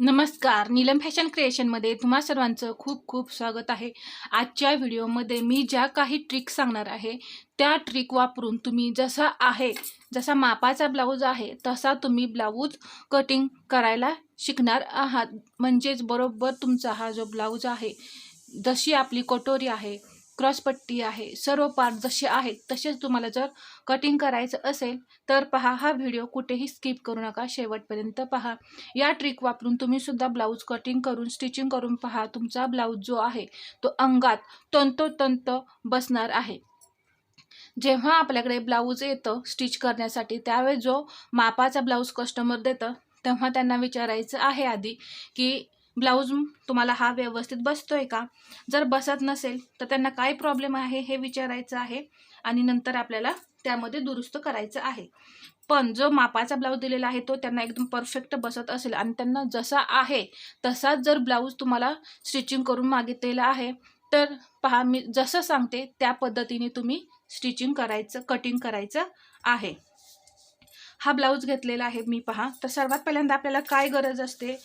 नमस्कार नीलम फॅशन क्रिएशनमध्ये तुम्हा सर्वांचं खूप खूप स्वागत आहे. आजच्या व्हिडिओमध्ये मी ज्या काही ट्रिक सांगणार आहे त्या ट्रिक वापरून तुम्ही जसा आहे जसा मापाचा ब्लाऊज आहे तसा तुम्ही ब्लाऊज कटिंग करायला शिकणार आहात. म्हणजेच बरोबर तुमचा हा जो ब्लाऊज आहे जशी आपली कटोरी आहे क्रॉसपट्टी आहे. सर्व पार्ट जसे आहेत तसेच तुम्हाला जर कटिंग करायचं असेल तर पहा हा व्हिडिओ कुठेही स्किप करू नका. शेवटपर्यंत पहा. या ट्रिक वापरून तुम्ही सुद्धा ब्लाऊज कटिंग करून स्टिचिंग करून पहा. तुमचा ब्लाऊज जो आहे तो अंगात तंतोतंत बसणार आहे. जेव्हा आपल्याकडे ब्लाऊज येतं स्टिच करण्यासाठी त्यावेळेस जो मापाचा ब्लाऊज कस्टमर देतं तेव्हा त्यांना विचारायचं आहे आधी की ब्लाऊज तुम्हाला हा व्यवस्थित बसतो आहे का? जर बसत नसेल तर त्यांना काय प्रॉब्लेम आहे हे विचारायचं आहे आणि नंतर आपल्याला त्यामध्ये दुरुस्त करायचं आहे. पण जो मापाचा ब्लाऊज दिलेला आहे तो त्यांना एकदम परफेक्ट बसत असेल आणि त्यांना जसा आहे तसाच जर ब्लाऊज तुम्हाला स्टिचिंग करून मागितलेला आहे तर पहा मी जसं सांगते त्या पद्धतीने तुम्ही स्टिचिंग करायचं कटिंग करायचं आहे. हा ब्लाऊज घेतलेला आहे मी पहा. तर सर्वात पहिल्यांदा आपल्याला काय गरज असते?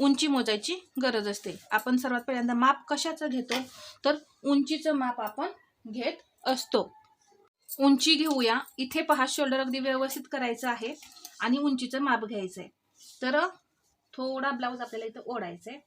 उंची मोजायची गरज असते. आपण सर्वात पहिल्यांदा माप कशाचं घेतो? तर उंचीचं माप आपण घेत असतो. उंची घेऊया. इथे पहा शोल्डर अगदी व्यवस्थित करायचं आहे आणि उंचीचं माप घ्यायचं आहे तर थोडा ब्लाऊज आपल्याला इथं ओढायचा आहे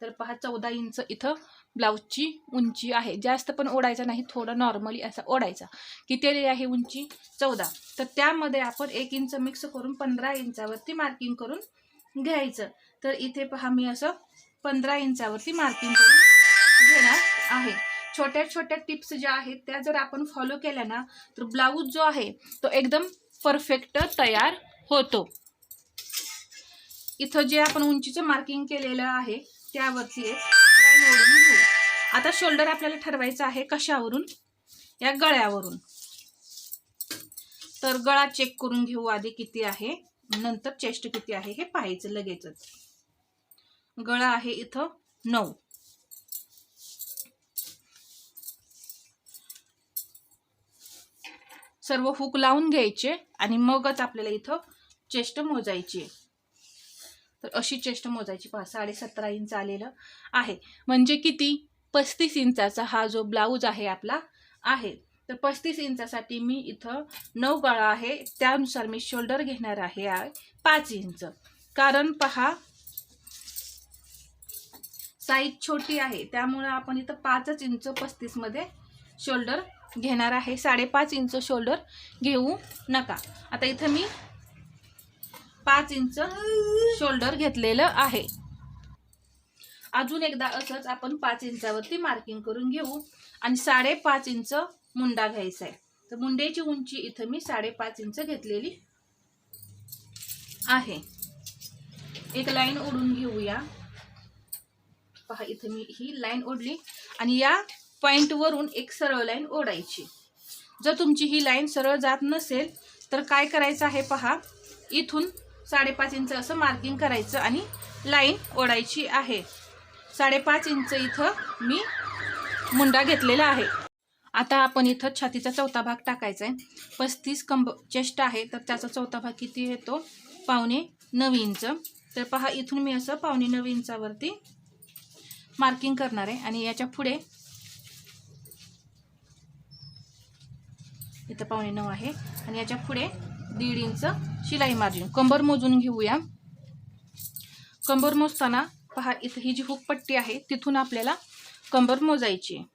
तर पहा चौदा इंच इथं ब्लाऊजची उंची आहे. जास्त पण ओढायचा नाही थोडं नॉर्मली असा ओढायचा. किती आली आहे उंची? चौदा. तर त्यामध्ये आपण एक इंच मिक्स करून पंधरा इंचावरती मार्किंग करून घ्यायचं. तर इथे पहा मी असं पंधरा इंचावरती मार्किंग करून घेणार आहे. छोट्या छोट्या टिप्स ज्या आहेत त्या जर आपण फॉलो केल्या ना तर ब्लाऊज जो आहे तो एकदम परफेक्ट तयार होतो. इथं जे आपण उंचीचं मार्किंग केलेलं आहे त्यावरती एक लाईन ओढून घेऊ. आता शोल्डर आपल्याला ठरवायचं आहे कशावरून? या गळ्यावरून. तर गळा चेक करून घेऊ आधी किती आहे नंतर चेस्ट किती आहे हे पाहायचं लगेचच. गळा आहे इथं नऊ. सर्व हुक लावून घ्यायचे आणि मगच आपल्याला इथं चेस्ट मोजायची आहे. तर अशी चेस्ट मोजायची. पहा साडे सतरा इंच आलेलं आहे. म्हणजे किती? पस्तीस इंचाचा हा जो ब्लाऊज आहे आपला आहे. तर पस्तीस इंचासाठी मी इथं नऊ गळा आहे. त्यानुसार मी शोल्डर घेणार आहे आहे पाच इंच. कारण पहा साईज छोटी आहे. त्यामुळं आपण इथं पाचच इंच पस्तीसमध्ये शोल्डर घेणार आहे. साडेपाच इंच शोल्डर घेऊ नका. आता इथं मी पाच इंच शोल्डर घेतलेलं आहे. अजून एकदा असंच आपण पाच इंचावरती मार्किंग करून घेऊ. आणि साडेपाच इंच मुंडा घ्यायचा आहे. तर मुंड्याची उंची इथं मी साडेपाच इंच घेतलेली आहे. एक लाईन ओढून घेऊया. पहा इथं मी ही लाईन ओढली आणि या पॉईंटवरून एक सरळ लाईन ओढायची. जर तुमची ही लाईन सरळ जात नसेल तर काय करायचं आहे पहा इथून साडेपाच इंच असं मार्किंग करायचं आणि लाईन ओढायची आहे. साडेपाच इंच इथं मी मुंडा घेतलेला आहे. आता आपण इथं छातीचा चौथा भाग टाकायचा आहे. पस्तीस कंब चेस्ट आहे तर त्याचा चौथा भाग किती येतो? पावणे नऊ इंच. तर पहा इथून मी असं पावणे नऊ इंचावरती मार्किंग करणार आहे. आणि याच्यापुढे इथं पावणे नऊ आहे. आणि याच्यापुढे दीड इंच शिलाई मार्जिन कंबर मोजून घेऊया. कंबर मोजताना पहा इथं ही जी हुक पट्टी आहे तिथून आपल्याला कंबर मोजायची आहे.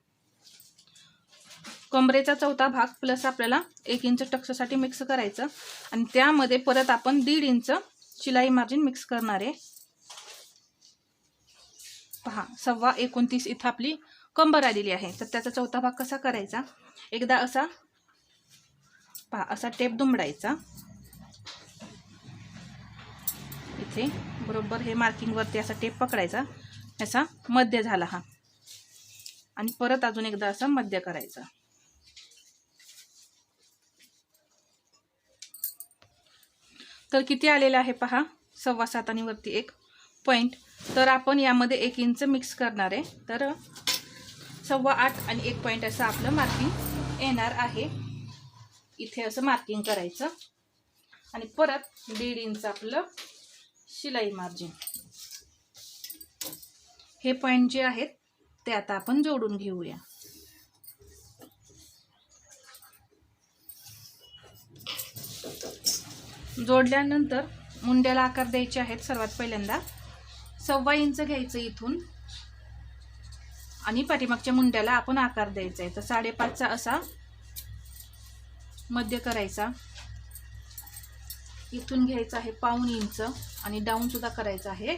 चौथा भाग प्लस आपल्याला एक इंच टक्ससाठी मिक्स करायचं. आणि त्यामध्ये परत आपण दीड इंच शिलाई मार्जिन मिक्स करणार आहे. पहा सव्वा एकोणतीस इथं आपली कंबर आलेली आहे. तर त्याचा चौथा भाग कसा करायचा? एकदा असा पहा असा टेप दुमडायचा. इथे बरोबर हे मार्किंगवरती असा टेप पकडायचा. याचा मध्य झाला हा. आणि परत अजून एकदा असा मध्य करायचा. तर किती आलेलं आहे पहा? सव्वा सात आणि वरती एक पॉईंट तर आपण यामध्ये एक इंच मिक्स करणार आहे. तर सव्वा आठ आणि एक पॉईंट असं आपलं मार्किंग येणार आहे. इथे असं मार्किंग करायचं. आणि परत दीड इंच आपलं शिलाई मार्जिन हे पॉईंट जे आहेत ते आता आपण जोडून घेऊया. जोडल्यानंतर मुंड्याला आकार द्यायचे आहेत सर्वात पहिल्यांदा. सव्वा इंच घ्यायचं इथून. आणि पाठीमागच्या मुंड्याला आपण आकार द्यायचा आहे. तर साडेपाचचा असा मध्य करायचा. इथून घ्यायचं आहे पाऊण इंच आणि डाऊनसुद्धा करायचं आहे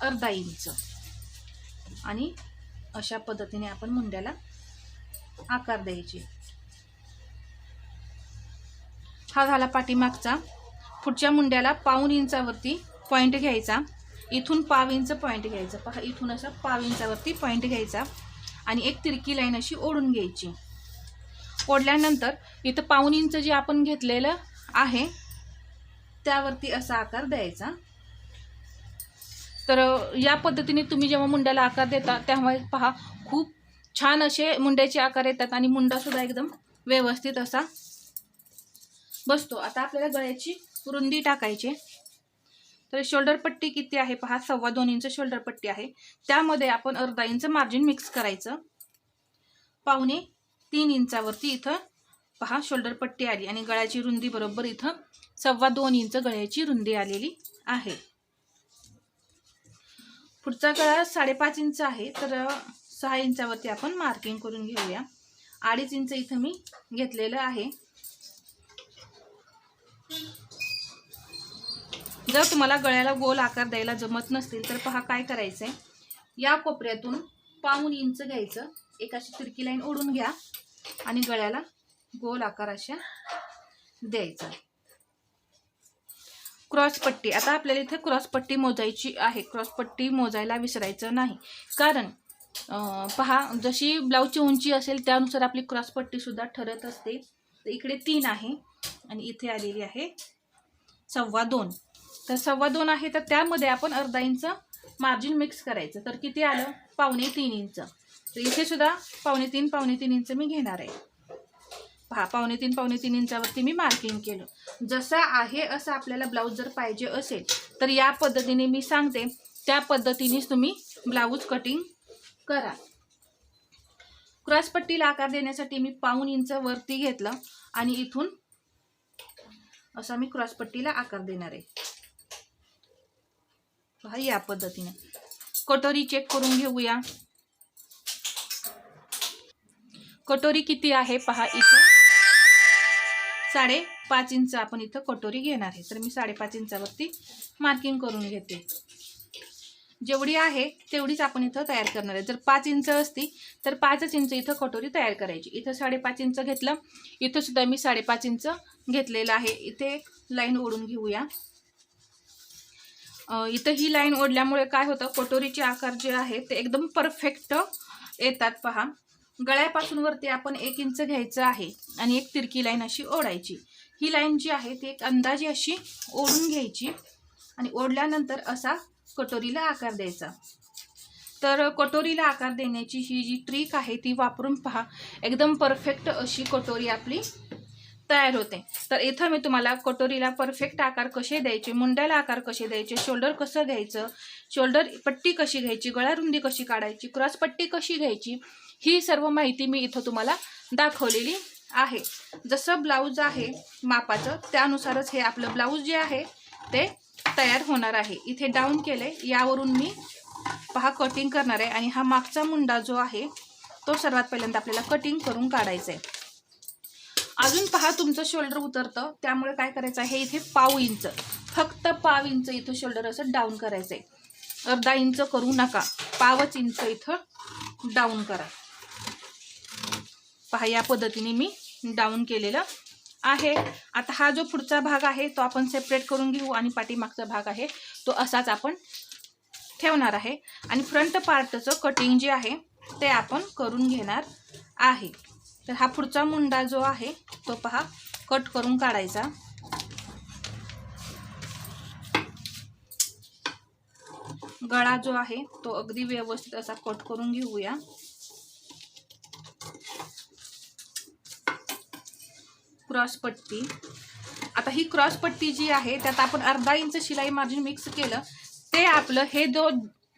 अर्धा इंच. आणि अशा पद्धतीने आपण मुंड्याला आकार द्यायचे. हा झाला पाठीमागचा. पुढच्या मुंड्याला पाऊण इंचावरती पॉईंट घ्यायचा. इथून पाव इंच पॉईंट घ्यायचा. पहा इथून असा पाव इंचावरती पॉईंट घ्यायचा. आणि एक तिरकी लाईन अशी ओढून घ्यायची. ओढल्यानंतर इथं पाऊन इंच जे आपण घेतलेलं आहे त्यावरती असा आकार द्यायचा. तर या पद्धतीने तुम्ही जेव्हा मुंड्याला आकार देता तेव्हा पहा खूप छान असे मुंड्याचे आकार येतात आणि मुंडासुद्धा एकदम व्यवस्थित असा बसतो. आता आपल्याला गळ्याची रुंदी टाकायची तर शोल्डर पट्टी किती आहे पहा सव्वा दोन इंच शोल्डर पट्टी आहे. त्यामध्ये आपण अर्धा इंच मार्जिन मिक्स करायचं. पावणे तीन इंचावरती इथं पहा शोल्डर पट्टी आली आणि गळ्याची रुंदी बरोबर इथं सव्वा दोन इंच गळ्याची रुंदी आलेली आहे. पुढचा गळा साडेपाच इंच आहे तर सहा इंचावरती आपण मार्किंग करून घेऊया. अडीच इंच इथं मी घेतलेलं आहे. जर तुम्हाला गळ्याला गोल आकार द्यायला जमत नसतील तर पहा काय करायचं आहे या कोपऱ्यातून पाऊन इंच घ्यायचं. एक अशी तिरकी लाईन ओढून घ्या आणि गळ्याला गोल आकार अशा द्यायचा. क्रॉस पट्टी. आता आपल्याला इथे क्रॉस पट्टी मोजायची आहे. क्रॉस पट्टी मोजायला विसरायचं नाही. कारण पहा जशी ब्लाऊजची उंची असेल त्यानुसार आपली क्रॉस पट्टीसुद्धा ठरत असते. तर इकडे तीन आहे आणि इथे आलेली आहे सव्वा दोन. तर सव्वा दोन आहे तर त्यामध्ये आपण अर्धा इंच मार्जिन मिक्स करायचं. तर किती आलं? पावणे तीन इंच. तर इथे सुद्धा पावणे तीन पावणे तीन इंच मी घेणार आहे. पहा पावणे तीन पावणे तीन इंचावरती मी मार्किंग केलं. जसं आहे असं आपल्याला ब्लाऊज जर पाहिजे असेल तर या पद्धतीने मी सांगते. त्या पद्धतीनेच तुम्ही ब्लाऊज कटिंग करा. क्रॉसपट्टीला आकार देण्यासाठी मी पाऊन इंच वरती घेतलं आणि इथून असा मी क्रॉसपट्टीला आकार देणार आहे. पहा या पद्धतीने. कटोरी चेक करून घेऊया. कटोरी किती आहे पहा इथं. साडेपाच इंच आपण इथं कटोरी घेणार आहे. तर मी साडेपाच इंचावरती मार्किंग करून घेते. जेवढी आहे तेवढीच आपण इथं तयार करणार आहे. जर पाच इंच असती तर पाचच इंच इथं कटोरी तयार करायची. इथं साडेपाच इंच घेतलं इथं सुद्धा मी साडेपाच इंच घेतलेलं आहे. इथे लाईन ओढून घेऊया. इथं ही लाईन ओढल्यामुळे काय होतं कटोरीचे आकार जे आहे ते एकदम परफेक्ट येतात पहा. गळ्यापासून वरती आपण एक इंच घ्यायचं आहे आणि एक तिरकी लाईन अशी ओढायची. ही लाईन जी आहे ती एक अंदाजे अशी ओढून घ्यायची आणि ओढल्यानंतर असा कटोरीला आकार द्यायचा. तर कटोरीला आकार देण्याची ही जी ट्रिक आहे ती वापरून पहा. एकदम परफेक्ट अशी कटोरी आपली तयार होते. तर इथं मी तुम्हाला कटोरीला परफेक्ट आकार कसे द्यायचे मुंड्याला आकार कसे द्यायचे शोल्डर कसं घ्यायचं शोल्डर पट्टी कशी घ्यायची गळा रुंदी कशी काढायची क्रॉस पट्टी कशी घ्यायची ही सर्व माहिती मी इथं तुम्हाला दाखवलेली आहे. जसं ब्लाऊज आहे मापाचं त्यानुसारच हे आपलं ब्लाऊज जे आहे ते तयार होणार आहे. इथे डाऊन केले यावरून मी पहा कटिंग करणार आहे. आणि हा मागचा मुंडा जो आहे तो सर्वात पहिल्यांदा आपल्याला कटिंग करून काढायचा आहे अजून पहा तुमचं शोल्डर उतरतं. त्यामुळे काय करायचं आहे इथे पाव इंच. फक्त पाव इंच इथं शोल्डर असं डाऊन करायचं आहे अर्धा इंच करू नका. पावच इंच इथं डाऊन करा. पहा या पद्धतीने मी डाऊन केलेलं आहे. आता हा जो पुढचा भाग आहे तो आपण सेपरेट करून घेऊ आणि पाठीमागचा भाग आहे तो असाच आपण ठेवणार आहे. आणि फ्रंट पार्टचं कटिंग जे आहे ते आपण करून घेणार आहे. तर हा पुढचा मुंडा जो आहे तो पहा कट करून काढायचा. गळा जो आहे तो अगदी व्यवस्थित असा कट करून घेऊया. क्रॉस पट्टी. आता ही क्रॉस पट्टी जी आहे त्यात आपण अर्धा इंच शिलाई मार्जिन मिक्स केलं. ते आपलं हे दो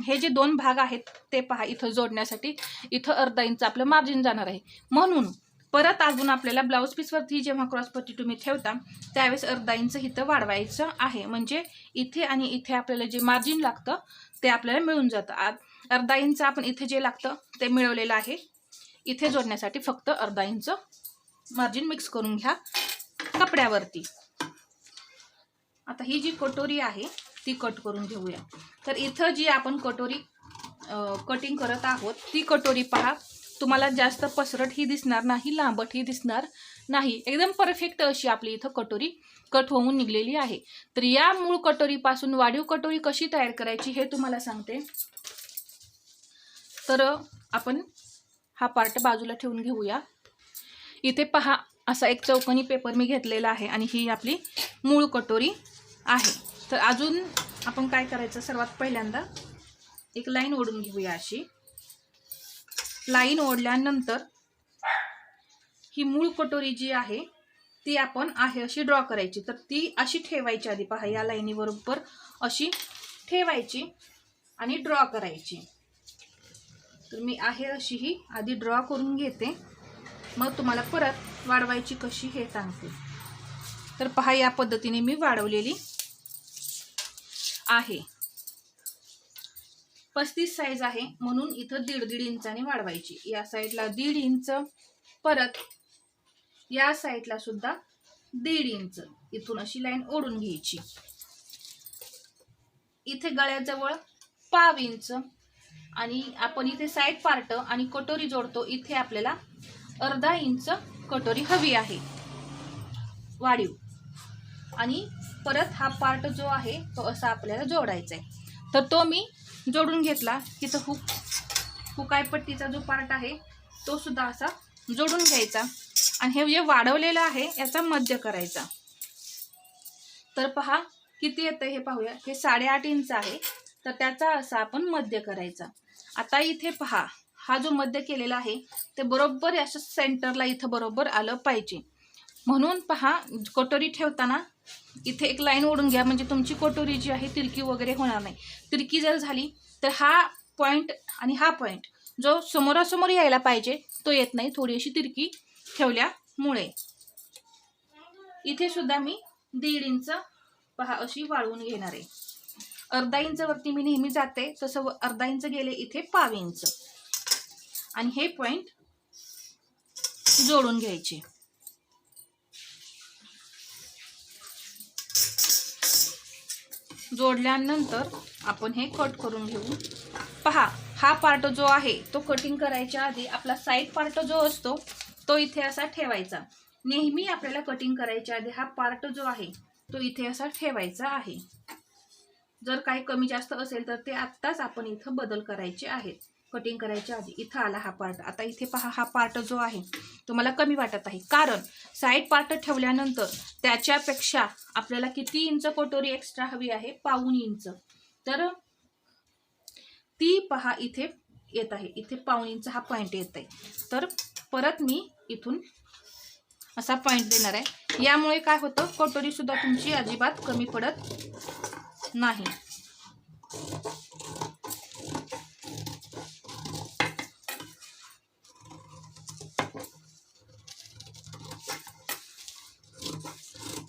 हे जे दोन भाग आहेत ते पहा इथं जोडण्यासाठी. इथं अर्धा इंच आपलं मार्जिन जाणार आहे. म्हणून परत अजून आपल्याला ब्लाऊज पीसवरती जेव्हा क्रॉसपट्टी तुम्ही ठेवता त्यावेळेस अर्धा इंच इथं वाढवायचं आहे. म्हणजे इथे आणि इथे आपल्याला जे मार्जिन लागतं ते आपल्याला मिळून जातं. अर्धा इंच आपण इथे जे लागतं ते मिळवलेलं आहे. इथे जोडण्यासाठी फक्त अर्धा इंच मार्जिन मिक्स करून घ्या कपड्यावरती. आता ही जी कटोरी आहे ती कट करून घेऊया. तर इथं जी आपण कटोरी कटिंग करत आहोत. ती कटोरी पहा. तुम्हाला जास्त पसरट ही दिसणार नाही लांबट ही दिसणार नाही. एकदम परफेक्ट अशी आपली इथं कटोरी कट होऊन निघलेली आहे. तर या मूळ कटोरीपासून वाढीव कटोरी कशी तयार करायची हे तुम्हाला सांगते. तर आपण हा पार्ट बाजूला ठेवून घेऊया. इथे पहा असा एक चौकोनी पेपर मी घेतलेला आहे आणि ही आपली मूळ कटोरी आहे. तर अजून आपण काय करायचं? सर्वात पहिल्यांदा एक लाईन ओढून घेऊया अशी. लाईन ओढल्यानंतर ही मूळ कटोरी जी आहे ती आपण आहे अशी ड्रॉ करायची. तर ती अशी ठेवायची आधी. पहा या लाईनीबरोबर अशी ठेवायची आणि ड्रॉ करायची. तर मी आहे अशी ही आधी ड्रॉ करून घेते. मग तुम्हाला परत वाढवायची कशी हे सांगते. तर पहा या पद्धतीने मी वाढवलेली आहे. पस्तीस साईज आहे. म्हणून इथं दीड दीड इंचाने वाढवायची. या साईडला दीड इंच परत या साईडला सुद्धा दीड इंच. इथून अशी लाईन ओढून घ्यायची. इथे गळ्याजवळ पाव इंच. आणि आपण इथे साईड पार्ट आणि कटोरी जोडतो. इथे आपल्याला अर्धा इंच कटोरी हवी आहे. वाढीव. आणि परत हा पार्ट जो आहे तो असा आपल्याला जोडायचा आहे तर तो मी जोडून घेतला. तिथं हुक हुकायपट्टीचा जो पार्ट आहे तो सुद्धा असा जोडून घ्यायचा. आणि हे जे वाढवलेलं आहे याचा मध्य करायचा. तर पहा किती येतं हे पाहूया. हे साडेआठ इंच आहे. तर त्याचा असा आपण मध्य करायचा. आता इथे पहा हा जो मध्य केलेला आहे ते बरोबर असं सेंटरला इथं बरोबर आलं पाहिजे. म्हणून पहा कटोरी ठेवताना इथे एक लाईन ओढून घ्या म्हणजे तुमची कटोरी जी आहे तिरकी वगैरे होणार नाही. तिरकी जर झाली तर हा पॉईंट आणि हा पॉईंट जो समोरासमोर यायला पाहिजे तो येत नाही. थोडी अशी तिरकी ठेवल्यामुळे. इथे सुद्धा मी दीड इंच पहा अशी वाळवून घेणार आहे. अर्धा इंच वरती मी नेहमी जाते तसं व- अर्धा इंच गेले इथे पाव इंच. आणि हे पॉईंट जोडून घ्यायचे. जोडल्यानंतर आपण हे कट करून घेऊ. पहा हा पार्ट जो आहे तो कटिंग करायच्या आधी आपला साईड पार्ट जो असतो तो इथे असा ठेवायचा. नेहमी आपल्याला कटिंग करायच्या आधी हा पार्ट जो आहे तो इथे असा ठेवायचा आहे. जर काही कमी जास्त असेल तर ते आत्ताच आपण इथं बदल करायचे आहेत. कटिंग करायच्या आधी इथं आला हा पार्ट आता इथे पहा हा पार्ट जो आहे तो मला कमी वाटत आहे. कारण साईड पार्ट ठेवल्यानंतर त्याच्यापेक्षा आपल्याला किती इंच कटोरी एक्स्ट्रा हवी आहे? पाऊन इंच. तर ती पहा इथे येत आहे. इथे पाऊन इंच हा पॉईंट येत आहे. तर परत मी इथून असा पॉईंट देणार आहे. यामुळे काय होतं? कटोरीसुद्धा तुमची अजिबात कमी पडत नाही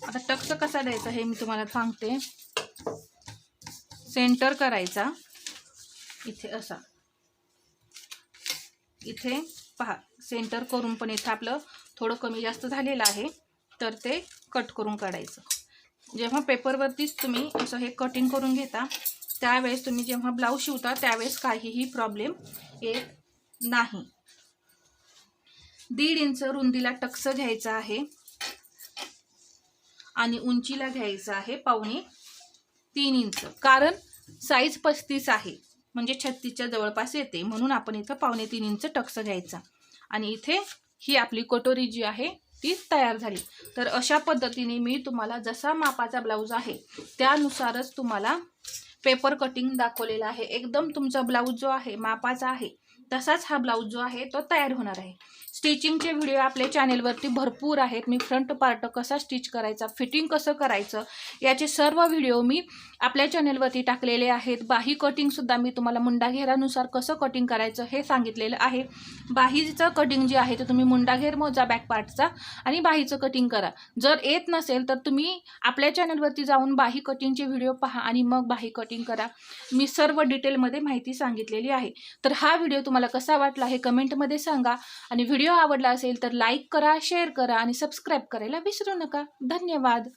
आता टक्स कसा द्यायचा हे मी तुम्हाला सांगते. सेंटर करायचा. इथे असा. इथे पहा सेंटर करून पण इथे आपलं थोडं कमी जास्त झालेलं आहे तर ते कट करून काढायचं. जेव्हा पेपरवरतीच तुम्ही असं हे कटिंग करून घेता त्यावेळेस तुम्ही जेव्हा ब्लाऊज शिवता त्यावेळेस काहीही प्रॉब्लेम येत नाही. दीड इंच रुंदीला टक्स घ्यायचा आहे. आणि उंचीला घ्यायचं आहे पावणे तीन इंच. कारण साईज पस्तीस आहे. म्हणजे छत्तीसच्या जवळपास येते. म्हणून आपण इथं पावणे तीन इंच टक्स घ्यायचा. आणि इथे ही आपली कटोरी जी आहे ती तयार झाली. तर अशा पद्धतीने मी तुम्हाला जसा मापाचा ब्लाऊज आहे त्यानुसारच तुम्हाला पेपर कटिंग दाखवलेला आहे. एकदम तुमचा ब्लाऊज जो आहे मापाचा आहे तसाच हा ब्लाऊज जो आहे तो तयार होणार आहे. स्टिचिंगचे व्हिडिओ आपल्या चॅनेलवरती भरपूर आहेत. मी फ्रंट पार्ट कसा स्टिच करायचा फिटिंग कसं करायचं याचे सर्व व्हिडिओ मी आपल्या चॅनेलवरती टाकलेले आहेत. बाही कटिंगसुद्धा मी तुम्हाला मुंडाघेरानुसार कसं कटिंग करायचं हे सांगितलेलं आहे. बाहीचं कटिंग जे आहे ते तुम्ही मुंडाघेर मोजा बॅक पार्टचा आणि बाहीचं कटिंग करा. जर येत नसेल तर तुम्ही आपल्या चॅनलवरती जाऊन बाही कटिंगचे व्हिडिओ पहा आणि मग बाही कटिंग करा. मी सर्व डिटेलमध्ये माहिती सांगितलेली आहे. तर हा व्हिडिओ तुम्हाला कसा वाटला हे कमेंटमध्ये सांगा. आणि व्हिडिओ आवडला असेल तर लाईक करा शेअर करा आणि सबस्क्राईब करायला विसरू नका. धन्यवाद.